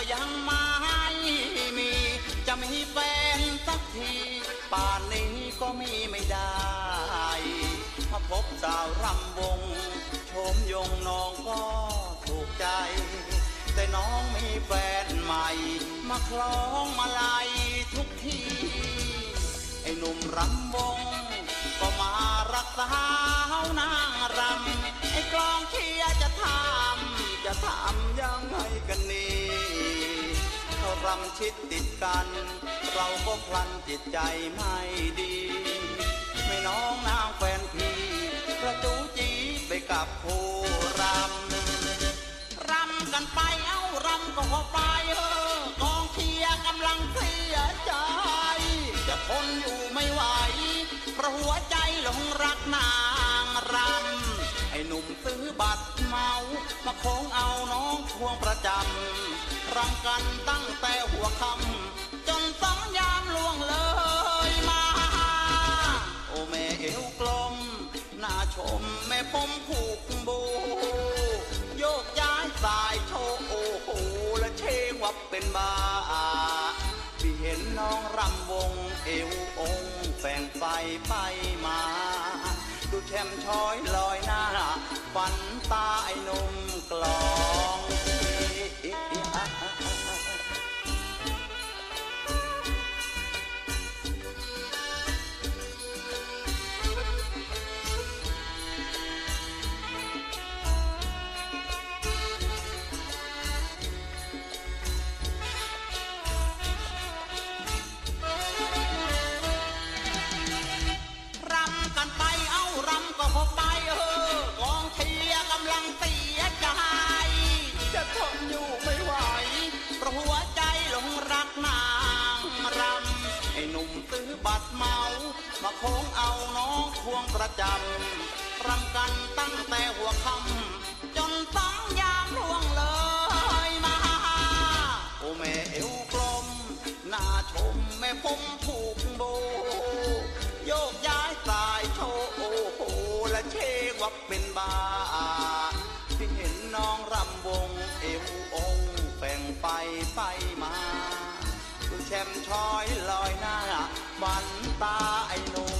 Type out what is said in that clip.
็ยังไม่มี จะมีแฟนสักที ป่านนี้ก็มีไม่ได้มาพบสาวรำวง ชมยงน้องก็ถูกใจ แต่น้องมีแฟนใหม่ มาคล้องมาลัยทุกที ไอ้หนุ่มรำวง ก็มารักสาวนางรำไอ้กลองเชียจะทำจะทำ เขารำชิดติดกัน เราก็พลันจิตใจไม่ดี ไม่น้องนางแฟนพี่กระจูจีไปกับผู้รำ รำกันไปเอ้ารำก็ไปเออกองเชียร์กำลังเสียใจ จะทนอยู่ รำกันตั้งแต่หัวค่ำจนสองยามล่วงเลยมา โอแม่เอวกลมน่าชมแม่ผมผูกโบโยกย้ายสายโชว์โอ้โหและเชงวับเป็นบาพี่เห็นน้องรำวงเอวองแฝงไฟไปมา ดูแชมช้อยลอยหน้า ฝันตาไอ้หนุ่ม โค้งเอาน้องควงประจำรำกันตั้งแต่หัวค่ำจนสองยามล่วงเลยมา โอแม่เอวกลมหน่าชมแม่ผมผูกโบ โยกย้ายสายโชว์โอ้โหและเชวับเป็นบาที่เห็นน้องรำวงเอวองแฝงไปไป แชมช้อยลอยหน้าบันตาไอ้หนุ่ม